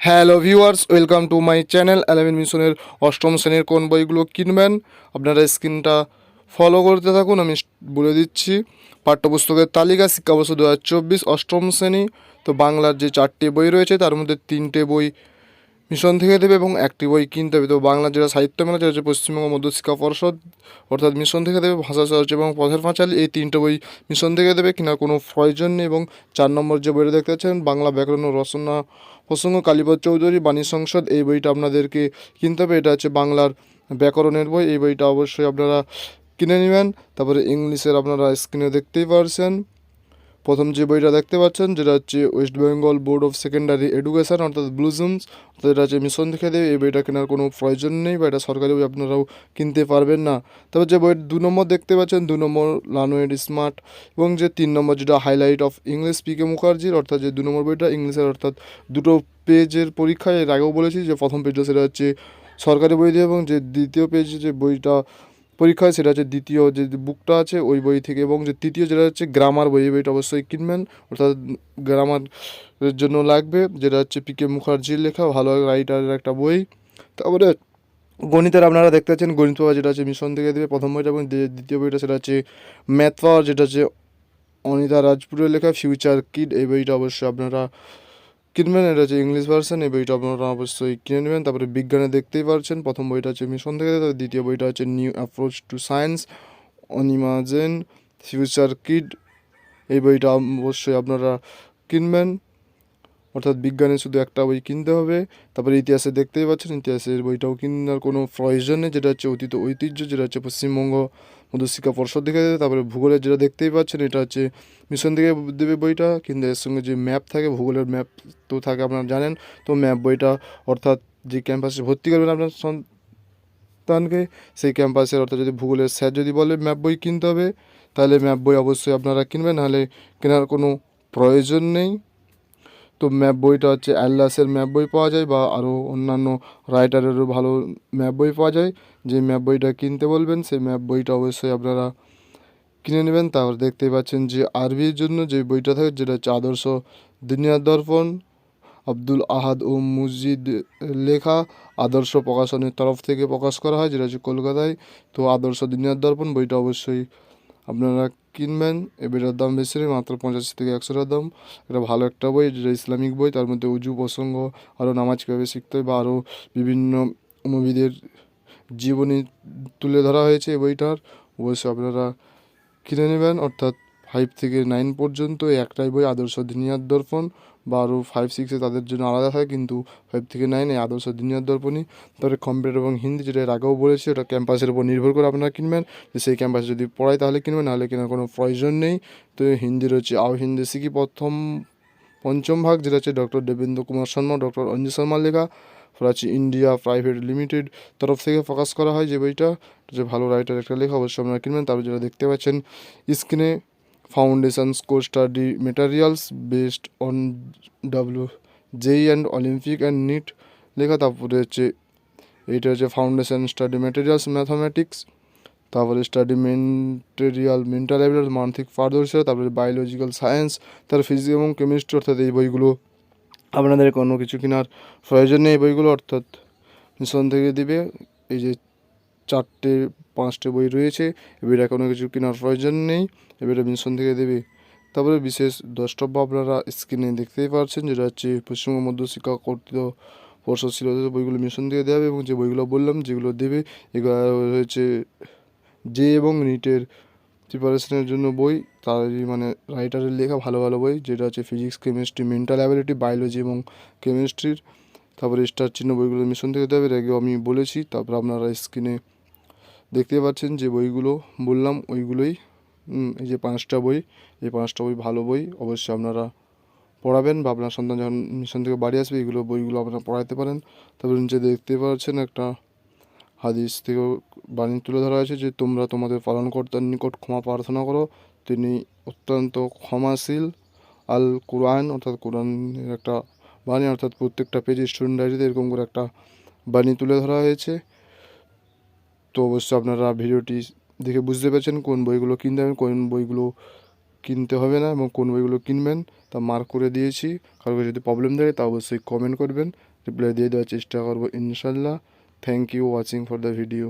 Hello viewers welcome to my channel অ্যালেভেন মিশনের অষ্টম শ্রেণির কোন বইগুলো কিনবেন? আপনারা স্ক্রিনটা ফলো করতে থাকুন, আমি বলে দিচ্ছি। পাঠ্যপুস্তকের তালিকা, শিক্ষাবর্ষ দু হাজার চব্বিশ, অষ্টম শ্রেণি। তো বাংলার যে চারটে বই রয়েছে, তার মধ্যে তিনটে বই মিশন থেকে দেবে এবং একটি বই কিনতে হবে। তো বাংলার যেটা সাহিত্য মেলা যেটা হচ্ছে পশ্চিমবঙ্গ মধ্যশিক্ষা পর্ষদ। অর্থাৎ মিশন থেকে দেবে ভাষা সাহায্য এবং পথের পাঁচালী। এই তিনটে বই মিশন থেকে দেবে, কেনার কোনো প্রয়োজন নেই এবং চার নম্বর যে বইটা দেখতে পাচ্ছেন, বাংলা ব্যাকরণ ও রচনা প্রসঙ্গ, কালীপদ চৌধুরী, বাণী সংসদ, এই বইটা আপনাদেরকে কিনতে হবে। এটা হচ্ছে বাংলার ব্যাকরণের বই। এই বইটা অবশ্যই আপনারা কিনে নেবেন। তারপরে ইংলিশের আপনারা স্ক্রিনে দেখতেই পারছেন। প্রথম যে বইটা দেখতে পাচ্ছেন, যেটা হচ্ছে West Bengal board of secondary education অর্থাৎ ব্লুজুমস অর্থাৎ এটা হচ্ছে মিশন দেখে দেবে। এই বইটা কেনার কোনো প্রয়োজন নেই বা এটা সরকারি বই, আপনারাও কিনতে পারবেন না। তারপর যে বইয়ের দু নম্বর দেখতে পাচ্ছেন, দু নম্বর লানোয়েড স্মার্ট এবং যে তিন নম্বর যেটা highlight of English P K মুখার্জির অর্থাৎ যে দু নম্বর বইটা ইংলিশের, অর্থাৎ দুটো পেজের পরীক্ষায়, এর আগেও বলেছি যে প্রথম পেজটা সেটা হচ্ছে সরকারি বই দিয়ে এবং যে দ্বিতীয় পেজে যে বইটা পরীক্ষায় সেটা হচ্ছে দ্বিতীয় যে বুকটা আছে, ওই বই থেকে এবং যে তৃতীয় যেটা হচ্ছে গ্রামার বই, এই বইটা অবশ্যই কিনবেন। অর্থাৎ গ্রামারের জন্য লাগবে, যেটা হচ্ছে পি কে মুখার্জির লেখা, ভালো রাইটারের একটা বই। তারপরে গণিতের আপনারা দেখতে পাচ্ছেন, গণিত পাওয়া যেটা হচ্ছে মিশন থেকে দেবে প্রথম বইটা এবং দ্বিতীয় বইটা সেটা হচ্ছে ম্যাথ পাওয়ার যেটা হচ্ছে অনিতা রাজপুরের লেখা ফিউচার কিড এই বইটা অবশ্যই আপনারা কিনবেন, এটা হচ্ছে ইংলিশ ভার্সন এই বইটা আপনারা অবশ্যই কিনে নেবেন। তারপরে বিজ্ঞানে দেখতেই পারছেন, প্রথম বইটা হচ্ছে মিশন থেকে। দেবে দ্বিতীয় বইটা হচ্ছে নিউ অ্যাপ্রোচ টু সায়েন্স অনিমাজেন ফিউচার কিড এই বইটা অবশ্যই আপনারা কিনবেন। অর্থাৎ বিজ্ঞানে শুধু একটা বই কিনতে হবে। তারপরে ইতিহাসে দেখতেই পাচ্ছেন, ইতিহাসের বইটাও কিনার কোনো প্রয়োজন নেই, যেটা হচ্ছে অতীত ঐতিহ্য, যেটা হচ্ছে পশ্চিমবঙ্গ মধ্যশিক্ষা পর্ষদ থেকে দেবে, তারপরে ভূগোলের যেটা দেখতেই পাচ্ছেন, এটা হচ্ছে মিশন থেকে দেবে বইটা। কিন্তু এর সঙ্গে যে ম্যাপ থাকে, ভূগোলের ম্যাপ তো থাকে, আপনারা জানেন। তো ম্যাপ বইটা অর্থাৎ যে ক্যাম্পাসে ভর্তি করবেন আপনার সন্তানকে, সেই ক্যাম্পাসের অর্থাৎ যদি ভূগোলের স্যার যদি বলে ম্যাপ বই কিনতে হবে, তাহলে ম্যাপ বই অবশ্যই আপনারা কিনবেন। নাহলে কেনার কোনো প্রয়োজন নেই। তো ম্যাপ বইটা হচ্ছে অ্যাল্লাসের ম্যাপ বই পাওয়া যায় বা আরও অন্যান্য রাইটারেরও ভালো ম্যাপ বই পাওয়া যায়। যে ম্যাপ বইটা কিনতে বলবেন, সেই ম্যাপ বইটা অবশ্যই আপনারা কিনে নেবেন। তারপর দেখতেই পাচ্ছেন যে আরবির জন্য যে বইটা থাকে, যেটা হচ্ছে আদর্শ দুনিয়ার দর্পণ, আব্দুল আহাদ ও মুজিদ লেখা, আদর্শ প্রকাশনের তরফ থেকে প্রকাশ করা হয়, যেটা হচ্ছে কলকাতায়। তো আদর্শ দুনিয়ার দর্পণ বইটা অবশ্যই আপনারা কিনবেন। এ বইটার দাম বেশি নেই, মাত্র পঞ্চাশ থেকে একশো দাম। এটা ভালো একটা বই যেটা ইসলামিক বই, তার মধ্যে উজু, প্রসঙ্গ আরও নামাজ কীভাবে শিখতে হয় বা আরও বিভিন্ন মুভিদের জীবনী তুলে ধরা হয়েছে এই বইটার। অবশ্যই আপনারা কিনে নেবেন, অর্থাৎ ফাইভ থেকে নাইন পর্যন্ত একটাই বই আদর্শ দিনিয়ার দর্পণ। বা আরও ফাইভ, সিক্সে তাদের জন্য আলাদা থাকে, কিন্তু ফাইভ থেকে নাইন আদর্শ দিনিয়ার দর্পণই। তারপরে কম্পিউটার এবং হিন্দি, যেটা এর আগেও বলেছি, ওটা ক্যাম্পাসের উপর নির্ভর করে আপনারা কিনবেন। যে সেই ক্যাম্পাসে যদি পড়ায় তাহলে কিনবেন, নাহলে কেনার কোনো প্রয়োজন নেই। তো হিন্দি রয়েছে আও হিন্দি শিখি প্রথম, পঞ্চম ভাগ, যেটা হচ্ছে ডক্টর দেবেন্দ্র কুমার শর্মা, ডক্টর অঞ্জু শর্মার লেখা। হচ্ছে ইন্ডিয়া প্রাইভেট লিমিটেড। তরফ থেকে প্রকাশ করা হয় যে বইটা। যে ভালো রাইটার একটা লেখা, অবশ্যই আপনারা কিনবেন। তারপর যেটা দেখতে পাচ্ছেন স্ক্রিনে score study materials based on W JEE and Olympic and NEET লেখা, তারপরে হচ্ছে এইটা হচ্ছে ফাউন্ডেশন স্টাডি মেটেরিয়ালস ম্যাথামেটিক্স তারপরে স্টাডি মেটেরিয়াল মেন্টাল অ্যাবিলিটি মানসিক পারদর্শিতা তারপরে বায়োলজিক্যাল সায়েন্স তার ফিজিক্স এবং কেমিস্ট্রি অর্থাৎ এই বইগুলো আপনাদের কোনো কিছু কেনার প্রয়োজন নেই, এই বইগুলো অর্থাৎ মিশন থেকে দিবে। এই যে চারটে, পাঁচটে বই রয়েছে। এবারে কোনো কিছু কেনার প্রয়োজন নেই। এবারে মিশন থেকে দেবে। তারপরে বিশেষ দ্রষ্টব্য আপনারা স্ক্রিনে দেখতেই পাচ্ছেন যেটা হচ্ছে পশ্চিমবঙ্গ মধ্যশিক্ষা কর্তৃক পর্ষদ ছিল বইগুলো মিশন থেকে দেওয়া হবে এবং যে বইগুলো বললাম যেগুলো দেবে, এগুলো হচ্ছে জে এবং নিটের প্রিপারেশনের জন্য বই। তারই মানে রাইটারের লেখা ভালো ভালো বই যেটা হচ্ছে physics chemistry mental ability biology এবং কেমিস্ট্রির তারপরে স্টার চিহ্ন বইগুলো মিশন থেকে দেবে আগেও আমি বলেছি। তারপর আপনারা স্ক্রিনে দেখতে পাচ্ছেন যে বইগুলো বললাম, ওইগুলোই এই যে পাঁচটা বই, এই পাঁচটা বই ভালো বই, অবশ্যই আপনারা পড়াবেন। বা আপনার সন্তান যখন মিশন থেকে বাড়ি আসবে, এগুলো বইগুলো আপনারা পড়াতে পারেন। তারপরে নিচে দেখতে পাচ্ছেন একটা হাদিস থেকে বাণী তুলে ধরা হয়েছে যে, তোমরা তোমাদের পালনকর্তার নিকট ক্ষমা প্রার্থনা করো। তিনি অত্যন্ত ক্ষমাশীল। আল কোরআন, অর্থাৎ কোরআনের একটা বাণী, অর্থাৎ প্রত্যেকটা পেজে স্টুডেন্ট ডায়েরিতে এরকম করে একটা বাণী তুলে ধরা হয়েছে। তো অবশ্যই আপনারা ভিডিওটি দেখে বুঝতে পেরেছেন কোন বইগুলো কিনতে হবে, কোন বইগুলো কিনতে হবে না এবং কোন বইগুলো কিনবেন। তা মার্ক করে দিয়েছি। কারও যদি প্রবলেম থাকে তা অবশ্যই কমেন্ট করবেন। রিপ্লাই দিয়ে দেওয়ার চেষ্টা করব ইনশাল্লাহ। Thank you watching for the video